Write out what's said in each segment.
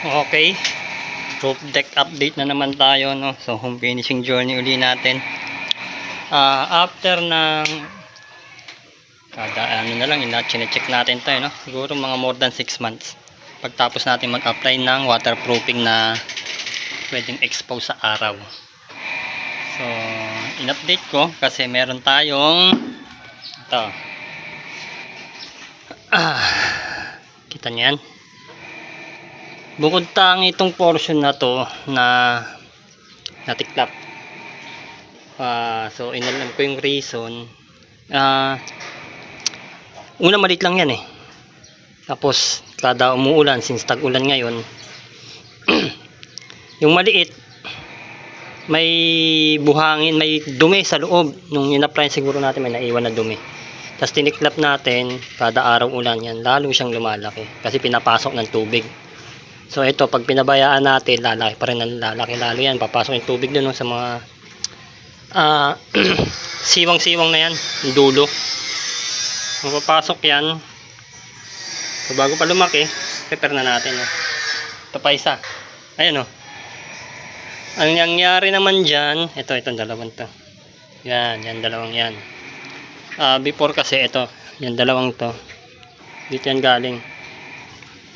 Okay. Roof deck update na naman tayo, no? So, home finishing journey uli natin. Ah, after ng kada ano na lang, ina check natin to, no? Siguro mga more than 6 months. Pagtapos natin mag-apply ng waterproofing na pwedeng expose sa araw. So, in-update ko kasi meron tayong ito. Ah, kita niyan? Bukod tang itong portion na to na natiklap. Ah, so inalam ko yung reason. Ah, una malit lang yan eh. Tapos kada umuulan since tag-ulan ngayon, yung maliit may buhangin, may dumi sa loob. Nung in-apply siguro natin may naiwan na dumi. Tapos tiniklap natin, kada araw ulan yan, lalo siyang lumalaki. Kasi pinapasok ng tubig. So ito, pag pinabayaan natin, lalaki pa rin ang lalaki lalo yan. Papasok yung tubig no, sa mga ah, siwang-siwang na yan, dulo. Kung papasok yan, so bago pa lumaki, prepare na natin. No. Ito pa isa. Ayan o. Ang nangyari naman dyan, ito, itong dalawang to. Yan, yan, dalawang yan. Ah, before kasi ito, yan dalawang to. Dito yan galing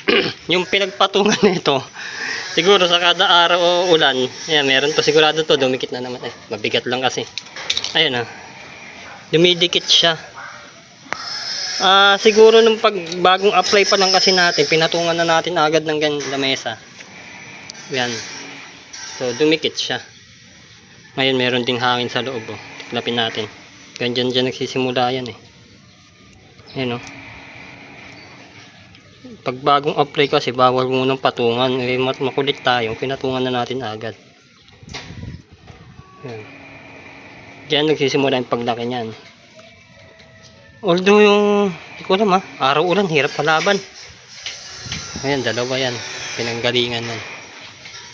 yung pinagpatungan nito siguro sa kada araw o ulan ayan meron to. Sigurado to dumikit na naman. Eh mabigat lang kasi. Ayun ah. Dumidikit siya. Ah siguro nung pag bagong apply pa lang kasi natin pinatungan na natin agad ng ganyan lamesa yan so dumikit siya. Ngayon meron ding hangin sa loob oh. tiklapin natin. Ganyan dyan nagsisimula yan eh. Ayan oh pag bagong apply kasi bawal munang patungan. Eh mat makulit tayo pinatungan na natin agad. Yan. Diyan nagsisimula yung paglaki niyan. Although yung hindi ko alam ha? Araw ulan hirap palaban. Ayan dalawa yan. Pinanggalingan yan.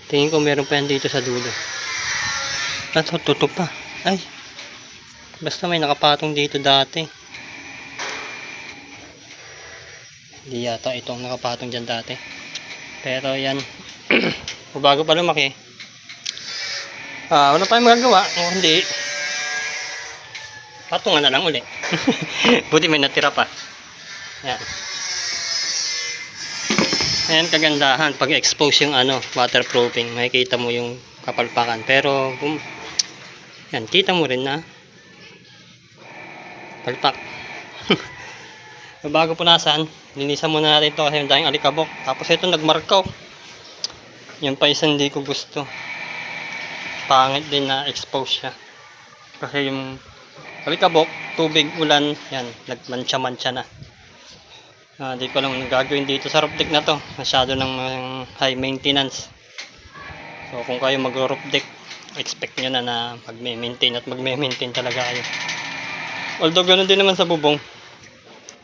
Tingin ko meron pa yan dito sa dulo. At tutup pa. Ay. Basta may nakapatong dito dati Hindi yata itong nakapatong dyan dati. Pero yan. bago pa lumaki. Ah, wala tayong magagawa. Kung hindi, patungan na lang uli. Buti may natira pa. Yan. Ayan kagandahan pag expose yung ano, waterproofing. Makikita mo yung kapalpakan. Pero kung yan, kita mo rin na palpak. bago punasan, linisan muna natin ito kasi yung dahing alikabok. Tapos ito nagmarkaw. Yan pa isang hindi ko gusto. Pangit din na expose siya. Kasi yung alikabok, tubig, ulan, yan, nagmantsa-mantsa na. Ah, di ko lang gagawin dito sa roof deck na to. Masyado ng high maintenance. So kung kayo mag-roof deck, expect nyo na na magme-maintain at magme-maintain talaga kayo. Although ganun din naman sa bubong.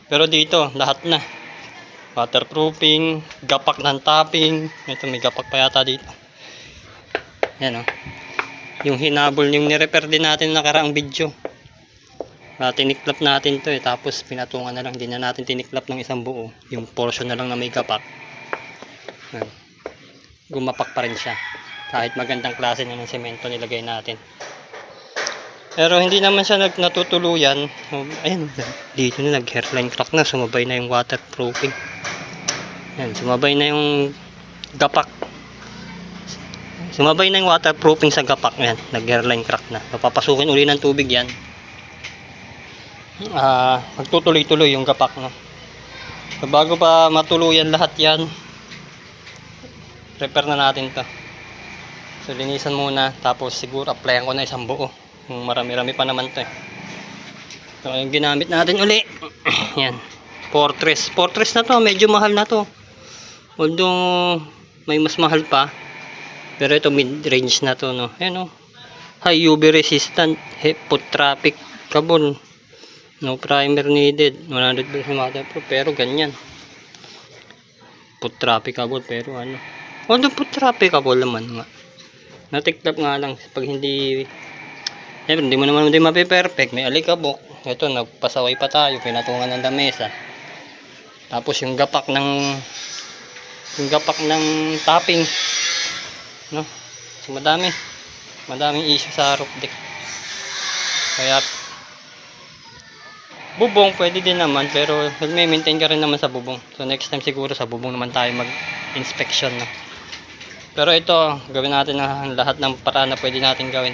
Pero dito, lahat na. Waterproofing, gapak ng topping. Ito, may gapak pa yata dito. Yan o. Yung hinabol, yung nirepair din natin nakaraang video. Uh, tiniklap natin to eh. Tapos pinatungan na lang. Hindi na natin tiniklap ng isang buo. Yung portion na lang na may gapak. Yan. Gumapak pa rin siya. Kahit magandang klase na ng semento nilagay natin. Pero hindi naman siya nag natutuluyan. Um, Ayun, dito na nag-hairline crack na. Sumabay na yung waterproofing. Yan, sumabay na yung gapak. Sumabay na yung waterproofing sa gapak. Yan, nag-hairline crack na. Papapasukin uli ng tubig yan. Ah, magtutuloy-tuloy yung gapak, no. So, bago pa matuluyan lahat yan, prepare na natin to. So, linisan muna. Tapos, siguro, applyan ko na isang buo. Kung marami-rami pa naman to eh. So, yung ginamit natin uli. Yan. Fortress. Fortress na to. Medyo mahal na to. Although, may mas mahal pa. Pero ito mid-range na to, no. Ayan, no. High UV resistant. Foot traffic carbon. No primer needed. 100% waterproof. Pero ganyan. Foot traffic carbon. Pero ano. Although foot traffic carbon naman nga. Natiklap nga lang. Pag hindi Siyempre, hindi mo naman hindi mape-perfect. May alikabok. Ito, nagpasaway pa tayo. Pinatungan ng lamesa. Tapos yung gapak ng yung gapak ng topping. No? So, madami. Madaming issue sa roof deck. Kaya, bubong pwede din naman, pero may maintain ka rin naman sa bubong. So, next time siguro sa bubong naman tayo mag-inspection. No? Pero ito, gawin natin ang lahat ng paraan na pwede natin gawin.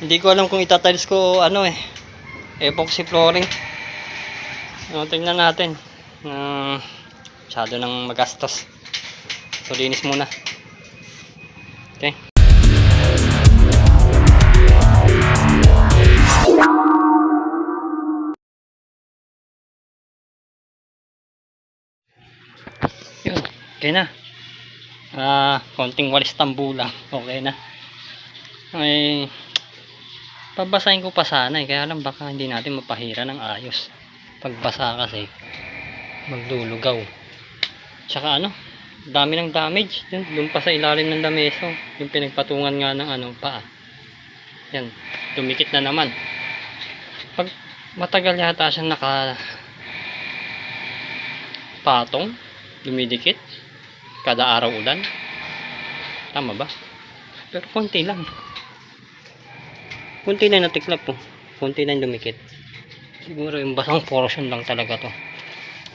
Hindi ko alam kung itatiles ko ano eh, epoxy flooring. No, tingnan natin. Uh, masyado nang magastos. So, linis muna. Okay. Yun, okay na. Ah, konting walis tambu lang. Okay na. Ay, pabasahin ko pa sana eh. Kaya lang baka hindi natin mapahira ng ayos. Pagbasa kasi, maglulugaw. Tsaka ano, dami ng damage. Dun, dun pa sa ilalim ng dameso. Yung pinagpatungan nga ng ano, paa. Yan, dumikit na naman. Pag matagal yata siyang naka patong, dumidikit, kada araw ulan. Tama ba? Pero konti lang. Konti lang natiklap po. Konti lang dumikit. Siguro yung basang portion lang talaga to.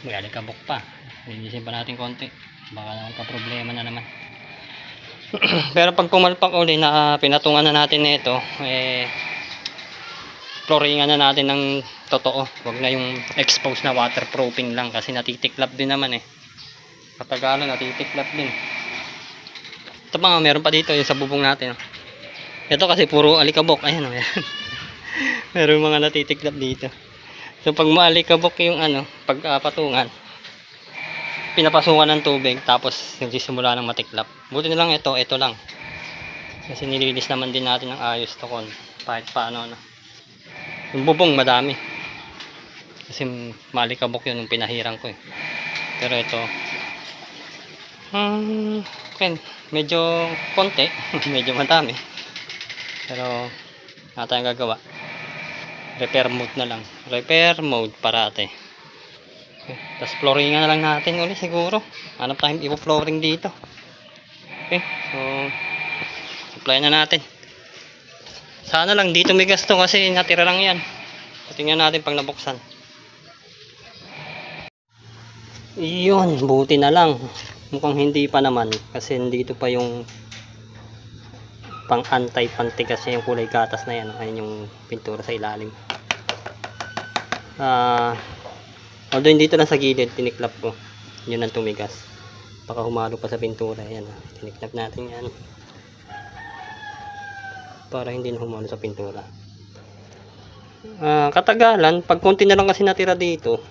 May alikabok pa. Linisin pa natin konti. Baka naman pa problema na naman. Pero pag pumalpak uli na pinatungan na natin nito, eh flooringan na natin ng totoo. Huwag na yung exposed na waterproofing lang kasi natitiklap din naman eh. Katagalan natitiklap din. Ito pa nga, meron pa dito yung sa bubong natin. oh. Ito kasi puro alikabok. Ayan ayan. meron mga natitiklap dito. So pag maalikabok yung ano, pag ah, patungan, pinapasukan ng tubig tapos nagsisimula ng matiklap. Buti na lang ito, ito lang. Kasi nililis naman din natin ng ayos to kon. Kahit paano na. Yung bubong madami. Kasi malikabok yun yung pinahirang ko eh. Pero ito, hmm, okay, medyo konti, medyo madami. Pero, wala tayong gagawa. Repair mode na lang. Repair mode parate. Okay. Tapos flooringan na lang natin ulit siguro. Hanap tayong ipo-flooring dito. Okay. So, apply na natin. Sana lang dito may gasto kasi natira lang yan. Tingnan natin pag nabuksan. Iyon, buti na lang. Mukhang hindi pa naman kasi dito pa yung pang anti-panty kasi yung kulay gatas na yan. Ayun yung pintura sa ilalim. Ah, although dito lang sa gilid, tiniklap ko. Yun ang tumigas. Baka humalo pa sa pintura. Yan, ah. tiniklap natin yan. Para hindi na humalo sa pintura. Ah, katagalan, pag konti na lang kasi natira dito,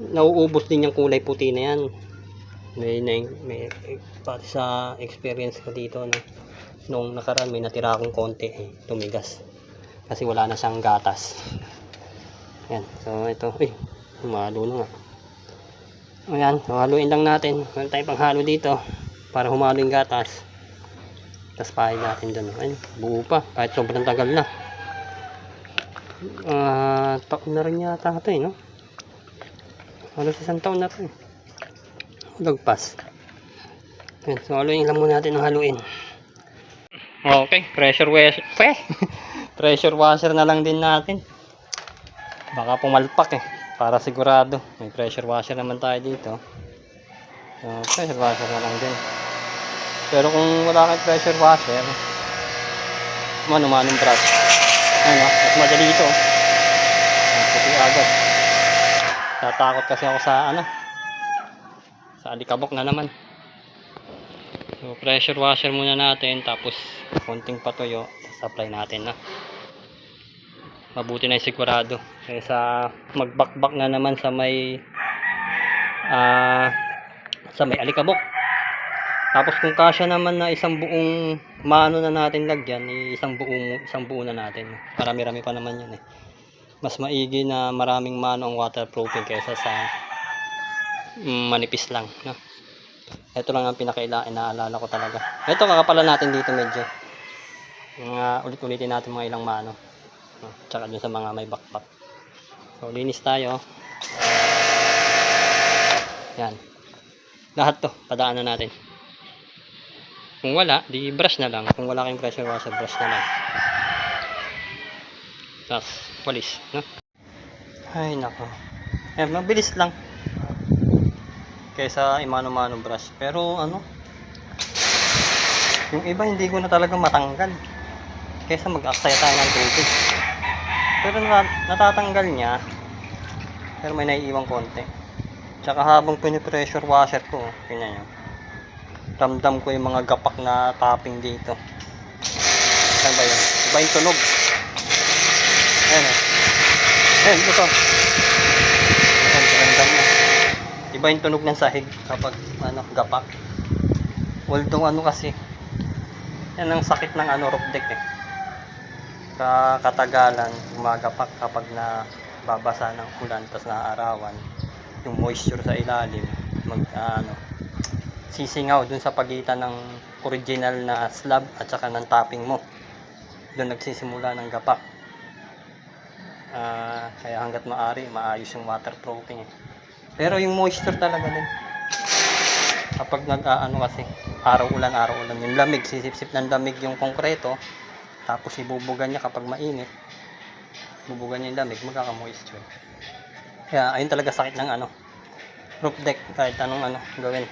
nauubos din yung kulay puti na yan. May, may, may pati sa experience ko dito, no, nung nakaraan may natira akong konti, eh, tumigas. Kasi wala na siyang gatas. Yan, so ito, eh, humalo na nga. Ayan, haluin lang natin. Meron tayong panghalo dito para humalo yung gatas. Tapos pahid natin doon. Ayun, buo pa. Kahit sobrang tagal na. Ah, taon na rin yata ito eh, no? Halos isang taon na rin. Lagpas. Ayan, so haluin lang muna natin ng haluin. Okay, pressure washer. Pressure washer na lang din natin. Baka pumalpak eh. Para sigurado. May pressure washer naman tayo dito. So, pressure washer na lang din. Pero kung wala kang pressure washer, mano-manong brush. Ano, mas madali ito. Puti agad. Tatakot kasi ako sa ano, sa alikabok na naman. So, pressure washer muna natin, tapos konting patuyo, tapos apply natin na. Mabuti na yung sigurado. Kaysa magbakbak na naman sa may ah sa may alikabok. Tapos kung kasya naman na isang buong mano na natin lagyan, eh, isang buong isang buo na natin. Marami-rami pa naman 'yun eh. Mas maigi na maraming mano ang waterproofing kaysa sa mm, manipis lang, no. Ito lang ang pinakaila inaalala ko talaga. Ito kakapalan natin dito medyo. Mga ulit-ulitin natin mga ilang mano. No, tsaka dun sa mga may bakbak. So linis tayo. Yan. Lahat to, padaanan natin. Kung wala, di brush na lang. Kung wala kayong pressure washer, brush na lang. Tapos, walis, no? Ay, nako. Eh, mabilis lang. Kaysa imano-mano brush. Pero, ano, yung iba hindi ko na talaga matanggal. Kaysa mag-aksaya tayo ng tubig. Pero nat- natatanggal niya. Pero may naiiwang konti. Tsaka habang pinipressure washer ko, tingnan nyo. Ramdam ko yung mga gapak na tapping dito. Saan ba yun? Iba yung tunog. Ayan o. Ayan, ito. Ayan, ramdam mo. Iba yung tunog ng sahig kapag ano, gapak. Although ano kasi, yan ang sakit ng ano, roof deck eh. Katagalan, gumagapak kapag na babasa ng ulan tapos naaarawan yung moisture sa ilalim mag ano sisingaw dun sa pagitan ng original na slab at saka ng topping mo doon nagsisimula ng gapak Ah, kaya hanggat maaari maayos yung waterproofing eh. Pero yung moisture talaga din. Kapag nag ano kasi araw ulan araw ulan yung lamig sisip-sip ng lamig yung konkreto tapos ibubugan niya kapag mainit bubugan niya yung lamig magkaka-moisture. Kaya ayun talaga sakit ng ano roof deck kahit anong ano gawin.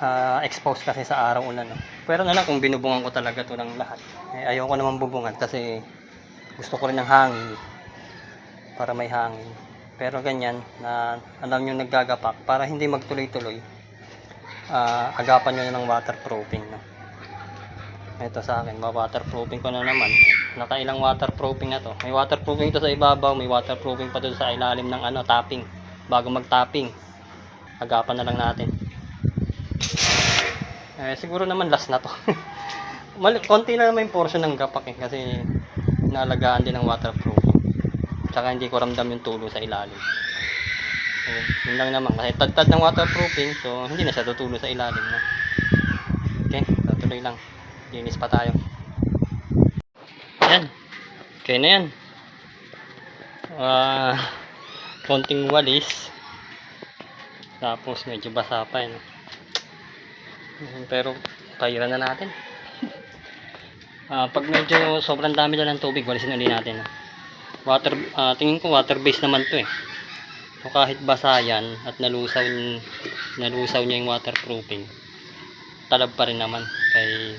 Ah, exposed kasi sa araw ulan no? pero na lang kung binubungan ko talaga to ng lahat. Eh, ayoko naman bubungan kasi gusto ko rin ng hangin para may hangin pero ganyan na alam nyo naggagapak para hindi magtuloy-tuloy ah, agapan nyo ng waterproofing no? ito sa akin waterproofing ko na naman. Nakailang waterproofing na to. May waterproofing to sa ibabaw may waterproofing pa doon sa ilalim ng ano tapping bago mag tapping agapan na lang natin. Eh, siguro naman last na to. Mali, konti na naman yung portion ng gapak eh kasi naalagaan din ng waterproofing tsaka hindi ko ramdam yung tulo sa ilalim. So, yun lang naman. Kasi tad-tad ng waterproofing so hindi na siya tutulo sa ilalim no? okay tutuloy lang. Linis pa tayo. Yan. Okay na yan. Ah konting walis. Tapos medyo basa pa eh? Mm, pero pahiran na natin. Ah, pag medyo sobrang dami na ng tubig walisin ulit natin? Water ah, tingin ko water based naman to eh so kahit basa yan at nalusaw nalusaw niya yung waterproofing talab pa rin naman kay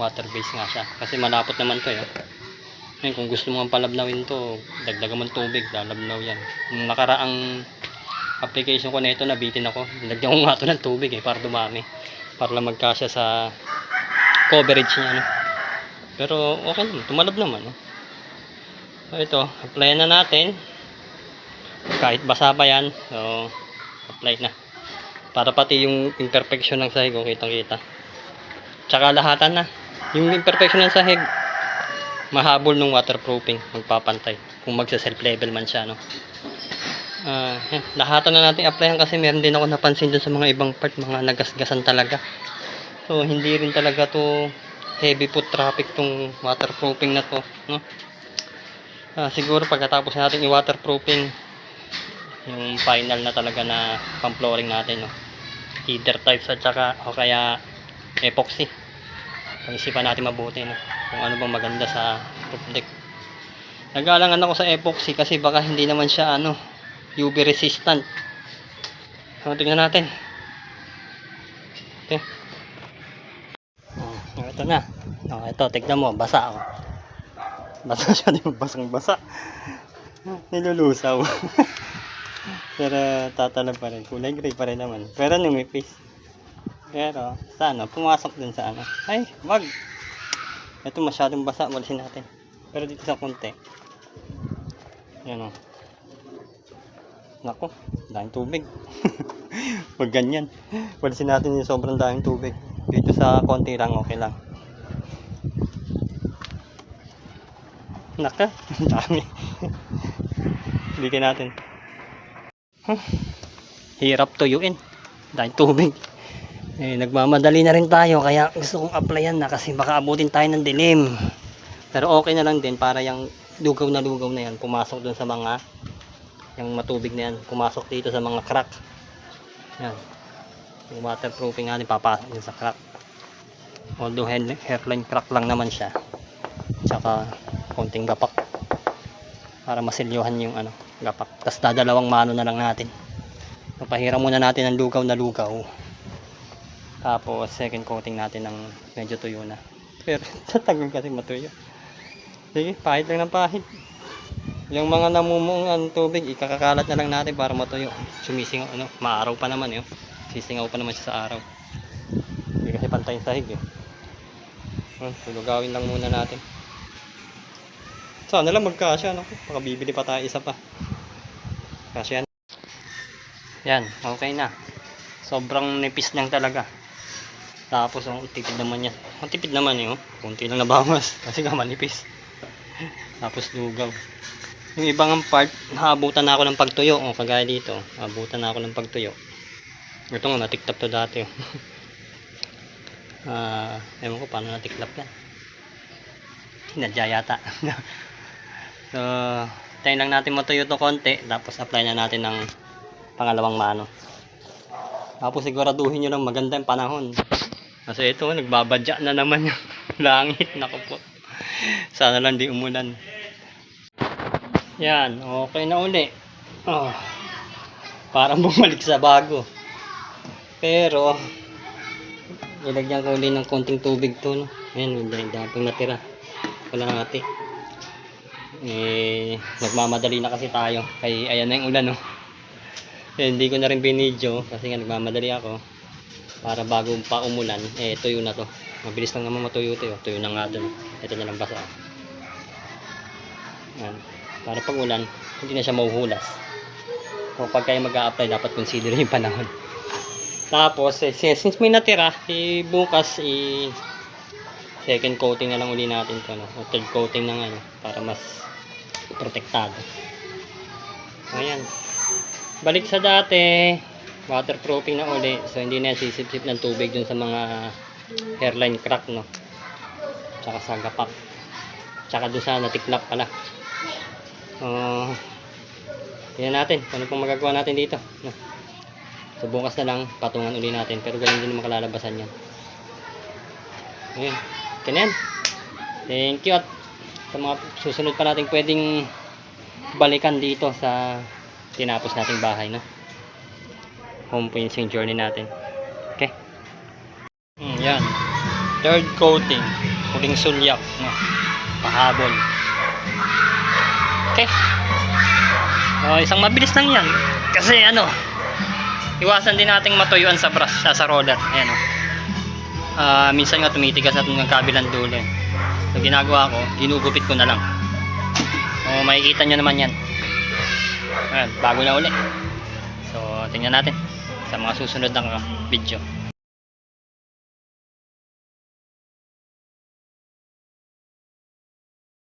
water based nga siya kasi malapot naman to eh. Ngayon, kung gusto mo ang palabnawin to dagdagan mo tubig lalabnaw yan yung nakaraang application ko na ito nabitin ako lagyan ko nga to ng tubig eh para dumami para lang magkasya sa coverage niya no? pero okay naman tumalab naman no? So ito apply na natin. Kahit basa pa yan so apply na. Para pati yung imperfection ng sahig oh, kitang kita tsaka lahatan na. Yung imperfection ng sahig mahabol ng waterproofing magpapantay. Kung magsa self level man siya no? Ah, yan. lahatan na natin applyan kasi meron din ako napansin dun sa mga ibang part mga nagasgasan talaga. So hindi rin talaga to heavy foot traffic tong waterproofing na to no Ah, siguro pagkatapos natin i-waterproofing yung final na talaga na pang flooring natin no? Either types at saka o kaya epoxy. Pag-isipan natin mabuti no? Kung ano bang maganda sa roof deck. Nag-aalangan ako sa epoxy kasi baka hindi naman siya ano UV resistant. So tingnan natin. Okay. Oh, ito na. Oh, ito tignan mo basa ako basa siya di ba? Basang basa. Nilulusaw. Pero tatalab pa rin. Kulay gray pa rin naman. Pero numipis. Pero sa ano pumasok dun sa ano. Ay wag. Ito masyadong basa. Walisin natin. Pero dito sa konti. Yan o nako daming tubig. Wag ganyan. Walisin natin yung sobrang daming tubig. Dito sa konti lang okay lang naka dami Bigyan natin Huh. Hirap tuyuin. Dahil tubig. Eh, nagmamadali na rin tayo kaya gusto kong applyan na kasi baka abutin tayo ng dilim. Pero okay na lang din para yung lugaw na lugaw na yan pumasok dun sa mga yung matubig na yan pumasok dito sa mga crack. Yan. Yung waterproofing natin papasok din sa crack. Although hairline crack lang naman siya. Tsaka konting gapak. Para masilyuhan yung ano, gapak. Tapos dadalawang mano na lang natin. Papahiram muna natin ng lugaw na lugaw. Tapos second coating natin ng medyo tuyo na. Pero tatagal kasi matuyo. Sige, pahit lang ng pahit. Yung mga namumuong ang tubig, ikakakalat na lang natin para matuyo. Sumisingaw, ano, maaraw pa naman yun. Sisingaw pa naman siya sa araw. Hindi kasi pantay yung sahig eh. Hmm, tulugawin lang muna natin. Sana lang magkasya, no? Baka bibili pa tayo isa pa. Kasya. Yan, okay na. Sobrang nipis lang talaga. Tapos ang tipid naman niya. Ang tipid naman yun. Kunti lang nabawas. Kasi nga manipis. Tapos lugaw. Yung ibang part, naabutan na ako ng pagtuyo. O, kagaya dito. Naabutan na ako ng pagtuyo. Ito nga, natiklap to dati. oh. Ah, ewan ko paano natiklap yan. Hinadya yata. so, tayo lang natin matuyo to konti. Tapos apply na natin ng pangalawang mano. Tapos siguraduhin nyo lang maganda yung panahon. Kasi ito, nagbabadya na naman yung langit. Naku po. Sana lang di umulan. Yan, okay na uli. Oh, parang bumalik sa bago. Pero, ilagyan ko uli ng konting tubig to. No? Ayan, may dapang natira. Kalahati. Eh, nagmamadali na kasi tayo. Kaya ayan na yung ulan, no? Eh, hindi ko na rin binidyo kasi nga nagmamadali ako. Para bago pa umulan, eh, tuyo na to. Mabilis lang naman matuyo to. Yun. Tuyo na nga dun. Ito na lang basa. Yan. Para pag ulan, hindi na siya mahuhulas. Kung pag kayo mag apply dapat consider yung panahon. Tapos, eh, since may natira, eh, bukas, eh, second coating na lang uli natin to, no? third coating ng ano, para mas protektado. Ayan. Balik sa dati, waterproofing na uli, so hindi na sisip-sip ng tubig dun sa mga hairline crack, no? Tsaka sa gapak. Tsaka dun sa natiklap pala. Uh, tingnan natin ano pong magagawa natin dito. No? So bukas na lang patungan uli natin pero ganun din naman kalalabasan yan. Ayun. Ganyan. Thank you at sa mga susunod pa natin pwedeng balikan dito sa tinapos nating bahay no. Home finishing journey natin. Okay. Mm, yan. Third coating. Huling sulyak. No? Pahabol. Okay. Oh, isang mabilis lang yan. Kasi ano, iwasan din nating matuyuan sa brush, sa, sa roller. Ayan oh. Ah, minsan nga tumitigas at ng kabilang dulo. So ginagawa ko, ginugupit ko na lang. Oh, makikita nyo naman yan. Ayan, bago na uli. So, tingnan natin sa mga susunod na video.